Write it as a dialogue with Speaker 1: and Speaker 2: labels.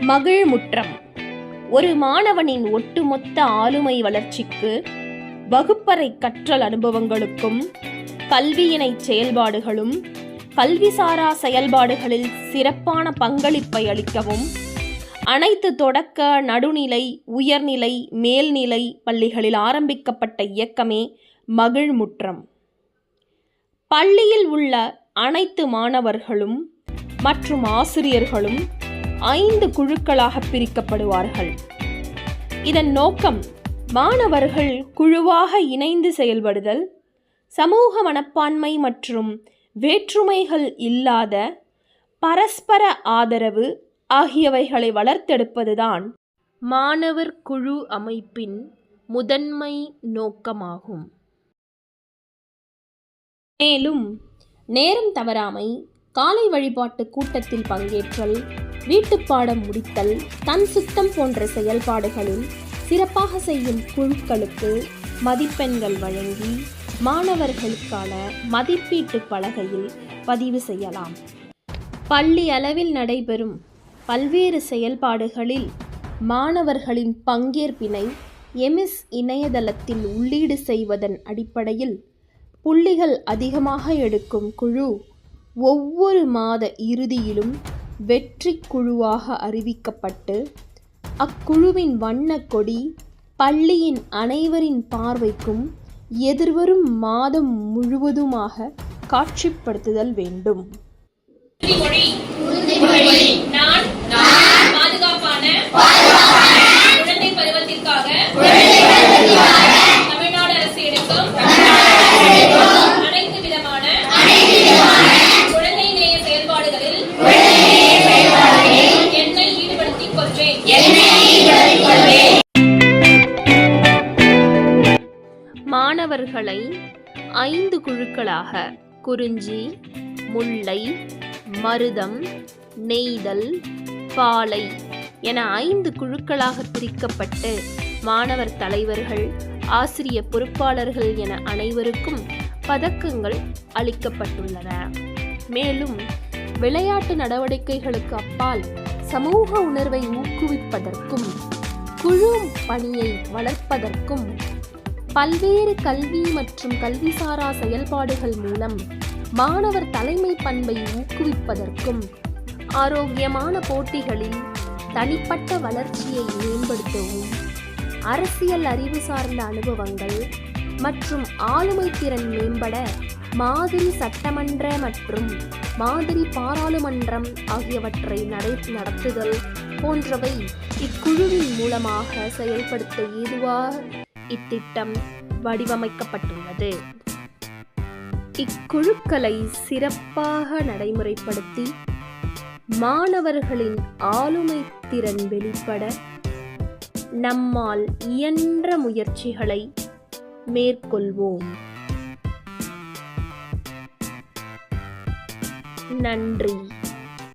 Speaker 1: மகிழ்முற்றம். ஒரு மாணவனின் ஒட்டுமொத்த ஆளுமை வளர்ச்சிக்கு வகுப்பறை கற்றல் அனுபவங்களுக்கும் கல்வியினை செயல்பாடுகளும் கல்விசாரா செயல்பாடுகளில் சிறப்பான பங்களிப்பை அளிக்கவும் அனைத்து தொடக்க நடுநிலை உயர்நிலை மேல்நிலை பள்ளிகளில் ஆரம்பிக்கப்பட்ட இயக்கமே மகிழ்முற்றம். பள்ளியில் உள்ள அனைத்து மாணவர்களும் மற்றும் ஆசிரியர்களும் ஐந்து குழுக்களாக பிரிக்கப்படுவார்கள். இதன் நோக்கம் மாணவர்கள் குழுவாக இணைந்து செயல்படுதல் சமூக மனப்பான்மை மற்றும் வேற்றுமைகள் இல்லாத பரஸ்பர ஆதரவு ஆகியவைகளை வளர்த்தெடுப்பதுதான் மாணவர் குழு அமைப்பின் முதன்மை நோக்கமாகும். மேலும் நேரம் தவறாமை காலை வழிபாட்டு கூட்டத்தில் பங்கேற்றல் வீட்டுப்பாடம் முடித்தல் தன் சுத்தம் போன்ற செயல்பாடுகளில் சிறப்பாக செய்யும் குழுக்களுக்கு மதிப்பெண்கள் வழங்கி மாணவர்களுக்கான மதிப்பீட்டு பலகையில் பதிவு செய்யலாம். பள்ளி அளவில் நடைபெறும் பல்வேறு செயல்பாடுகளில் மாணவர்களின் பங்கேற்பினை எமிஸ் இணையதளத்தில் உள்ளீடு செய்வதன் அடிப்படையில் புள்ளிகள் அதிகமாக எடுக்கும் குழு ஒவ்வொரு மாத இறுதியிலும் வெற்றி குழுவாக அறிவிக்கப்பட்டு அக்குழுவின் வண்ணக் கொடி பள்ளியின் அனைவரின் பார்வைக்கும் எதிர்வரும் மாதம் முழுவதுமாக காட்சிப்படுத்துதல் வேண்டும். மாணவர்களை ஐந்து குழுக்களாக குறிஞ்சி முல்லை மருதம் நெய்தல் பாலை என ஐந்து குழுக்களாக பிரிக்கப்பட்டு மாணவர் தலைவர்கள் ஆசிரிய பொறுப்பாளர்கள் என அனைவருக்கும் பதக்கங்கள் அளிக்கப்பட்டுள்ளன. மேலும் விளையாட்டு நடவடிக்கைகளுக்கு அப்பால் சமூக உணர்வை ஊக்குவிப்பதற்கும் குழு பணியை வளர்ப்பதற்கும் பல்வேறு கல்வி மற்றும் கல்விசாரா செயல்பாடுகள் மூலம் மாணவர் தலைமை பண்பை ஊக்குவிப்பதற்கும் ஆரோக்கியமான போட்டிகளில் தனிப்பட்ட வளர்ச்சியை மேம்படுத்தவும் அரசியல் அறிவு சார்ந்த அனுபவங்கள் மற்றும் ஆளுமை திறன் மேம்பட மாதிரி சட்டமன்ற மற்றும் மாதிரி பாராளுமன்றம் ஆகியவற்றை நடை நடத்துதல் போன்றவை இக்குழுவின் மூலமாக செயல்படுத்த ஏதுவாக இத்திட்டம் வடிவமைக்கப்பட்டுள்ளது. இக்குழுக்களை சிறப்பாக நடைமுறைப்படுத்தி மாணவர்களின் ஆளுமை திறன் வெளிப்பட நம்மால் இயன்ற முயற்சிகளை மேற்கொள்வோம். நன்றி.